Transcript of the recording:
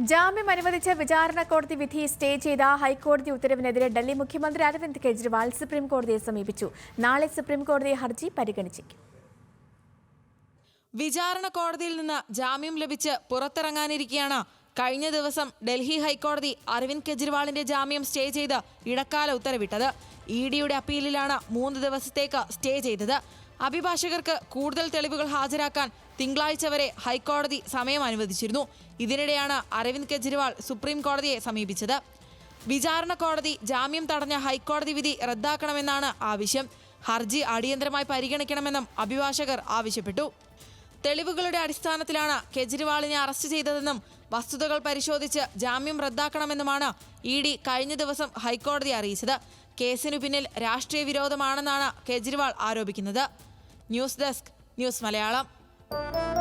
ജാമ്യം അനുവദിച്ച വിചാരണ കോടതി വിധി സ്റ്റേ ചെയ്ത ഹൈക്കോടതി ഉത്തരവിനെതിരെ ഡൽഹി മുഖ്യമന്ത്രി അരവിന്ദ് കെജ്രിവാൾ സുപ്രീം കോടതിയെ സമീപിച്ചു. നാളെ സുപ്രീം കോടതി ഹർജി പരിഗണിച്ചേക്കും. വിചാരണ കോടതിയിൽ നിന്ന് ജാമ്യം ലഭിച്ച് പുറത്തിറങ്ങാനിരിക്കെയാണ്. കഴിഞ്ഞ ദിവസം ഡൽഹി ഹൈക്കോടതി അരവിന്ദ് കെജ്രിവാളിന്റെ ജാമ്യം സ്റ്റേ ചെയ്ത് ഇടക്കാല ഉത്തരവിട്ടത്. ഇ ഡിയുടെ അപ്പീലിലാണ് മൂന്ന് ദിവസത്തേക്ക് സ്റ്റേ ചെയ്തത്. അഭിഭാഷകർക്ക് കൂടുതൽ തെളിവുകൾ ഹാജരാക്കാൻ തിങ്കളാഴ്ച വരെ ഹൈക്കോടതി സമയം അനുവദിച്ചിരുന്നു. ഇതിനിടെയാണ് അരവിന്ദ് കെജ്രിവാൾ സുപ്രീം കോടതിയെ സമീപിച്ചത്. വിചാരണ കോടതി ജാമ്യം തടഞ്ഞ ഹൈക്കോടതി വിധി റദ്ദാക്കണമെന്നാണ് ആവശ്യം. ഹർജി അടിയന്തരമായി പരിഗണിക്കണമെന്നും അഭിഭാഷകർ ആവശ്യപ്പെട്ടു. തെളിവുകളുടെ അടിസ്ഥാനത്തിലാണ് കെജ്രിവാളിനെ അറസ്റ്റ് ചെയ്തതെന്നും വസ്തുതകൾ പരിശോധിച്ച് ജാമ്യം റദ്ദാക്കണമെന്നുമാണ് ഇ ഡി കഴിഞ്ഞ ദിവസം ഹൈക്കോടതി അറിയിച്ചത്. കേസിനു പിന്നിൽ രാഷ്ട്രീയ വിരോധമാണെന്നാണ് കെജ്രിവാൾ ആരോപിക്കുന്നത്. News desk news Malayalam. Thank you.